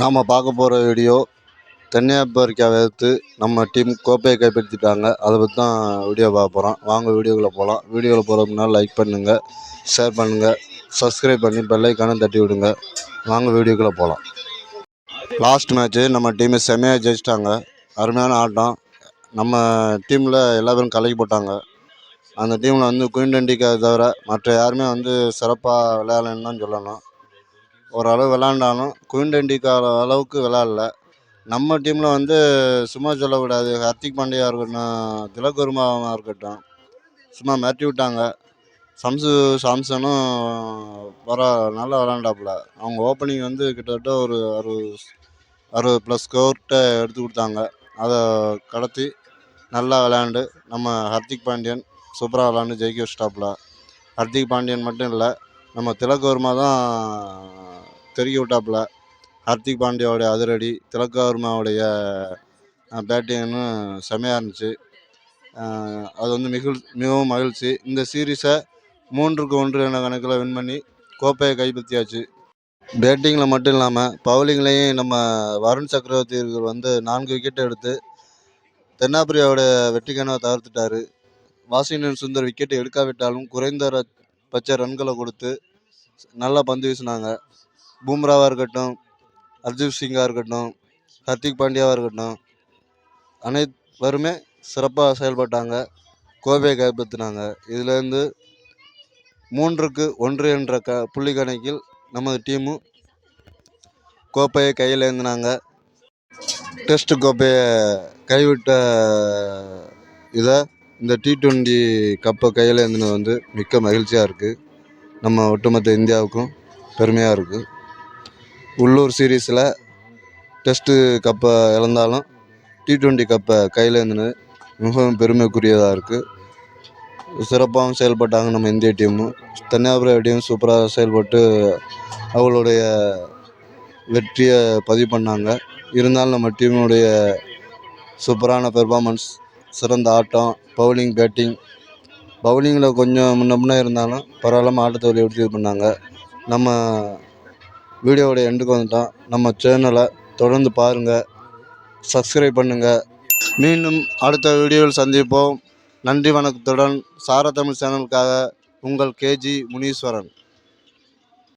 நாம் பார்க்க போகிற வீடியோ தென்னாப்பிரிக்காவை எதிர்த்து நம்ம டீம் கோப்பையை கைப்பற்றிட்டாங்க. அதை பற்றி தான் வீடியோ பார்க்க போகிறோம் வாங்க வீடியோக்குள்ளே போகலாம் வீடியோவில் போகிறதுக்கு முன்னால் லைக் பண்ணுங்கள் ஷேர் பண்ணுங்கள் சப்ஸ்கிரைப் பண்ணி பெல்லைக்கானும் தட்டி விடுங்க. வாங்க வீடியோக்குள்ளே போகலாம் லாஸ்ட் மேட்ச்சு நம்ம டீமை செமையாக ஜெயிச்சிட்டாங்க. அருமையான ஆட்டம். நம்ம டீமில் எல்லா பேரும் கலக்கி போட்டாங்க. அந்த டீமில் வந்து குயின் டண்டிக்காக தவிர மற்ற யாருமே வந்து சிறப்பாக விளையாடலன்னு தான் சொல்லணும். ஓரளவு விளாண்டாலும் குயின்டண்டிக்கார அளவுக்கு விளாட்ல. நம்ம டீமில் வந்து சும்மா சொல்லக்கூடாது ஹர்திக் பாண்டியா இருக்கட்டும் திலக் இருக்கட்டும் சும்மா மிரட்டி விட்டாங்க. சம்சு சாம்சனும் வர நல்லா விளாண்டாப்புல. அவங்க ஓப்பனிங் வந்து கிட்டத்தட்ட ஒரு அறுபது அறுபது ப்ளஸ் ஸ்கோர்கிட்ட எடுத்து கொடுத்தாங்க. அதை கடத்தி நல்லா விளையாண்டு நம்ம ஹர்திக் பாண்டியன் சூப்பராக விளாண்டு ஜெயிக்க வச்சிட்டாப்புல. ஹர்திக் பாண்டியன் மட்டும் இல்லை நம்ம திலகவர்மா தான் தெருக்கி விட்டாப்புல. ஹர்திக் பாண்டியாவுடைய அதிரடி திலகவர்மாவுடைய பேட்டிங்னு செமையாக இருந்துச்சு. அது வந்து மிகுள் மிகவும் மகிழ்ச்சி. இந்த சீரீஸை மூன்றுக்கு ஒன்று என கணக்கில் வின் பண்ணி கோப்பையை கைப்பற்றியாச்சு. பேட்டிங்கில் மட்டும் இல்லாமல் பவுலிங்லேயும் நம்ம வருண் சக்கரவர்த்தி வந்து நான்கு விக்கெட் எடுத்து தென்னாப்பிரியாவோட வெற்றி தவிர்த்துட்டார் வாஷிங்டன் சுந்தர் விக்கெட் எடுக்காவிட்டாலும் குறைந்த பட்ச ரன்களை கொடுத்து நல்லா பந்து வீசினாங்க. பூம்ராவாக இருக்கட்டும் அர்ஜீப் சிங்காக இருக்கட்டும் ஹர்திக் பாண்டியாவாக இருக்கட்டும் அனைவருமே சிறப்பாக செயல்பட்டாங்க. கோவையை கைப்பற்றினாங்க. இதுலேருந்து மூன்றுக்கு ஒன்று என்ற க புள்ளி கணக்கில் நமது டீமும் கோப்பையை கையில் ஏந்தினாங்க. டெஸ்ட் கோப்பையை கைவிட்ட இதை இந்த டி ட்வெண்ட்டி கப்பை கையில் ஏந்தினது வந்து மிக்க மகிழ்ச்சியாக இருக்குது நம்ம ஒட்டுமொத்த இந்தியாவுக்கும் பெருமையாக இருக்குது உள்ளூர் சீரீஸில் டெஸ்ட்டு கப்பை இழந்தாலும் டி ட்வெண்ட்டி கப்பை கையில் இருந்து மிகவும் பெருமைக்குரியதாக இருக்குது சிறப்பாகவும் செயல்பட்டாங்க நம்ம இந்திய டீமும் தென்னாப்பிரிக்கா டீம் சூப்பராக செயல்பட்டு அவளுடைய வெற்றியை பதிவு பண்ணாங்க. இருந்தாலும் நம்ம டீமுடைய சூப்பரான பெர்ஃபார்மன்ஸ் சிறந்த ஆட்டம் பவுலிங் பேட்டிங் பவுலிங்கில் கொஞ்சம் முன்ன முன்னே இருந்தாலும் பரவாயில்லாமல் ஆட்டத்தை வெளியே இது பண்ணாங்க. நம்ம வீடியோவோட எண்டுக்கு வந்துட்டோம். நம்ம சேனலை தொடர்ந்து பாருங்கள் சப்ஸ்கிரைப் பண்ணுங்கள் மீண்டும் அடுத்த வீடியோவில் சந்திப்போம். நன்றி வணக்கத்துடன். சாரா தமிழ் சேனலுக்காக உங்கள் கேஜி முனீஸ்வரன்.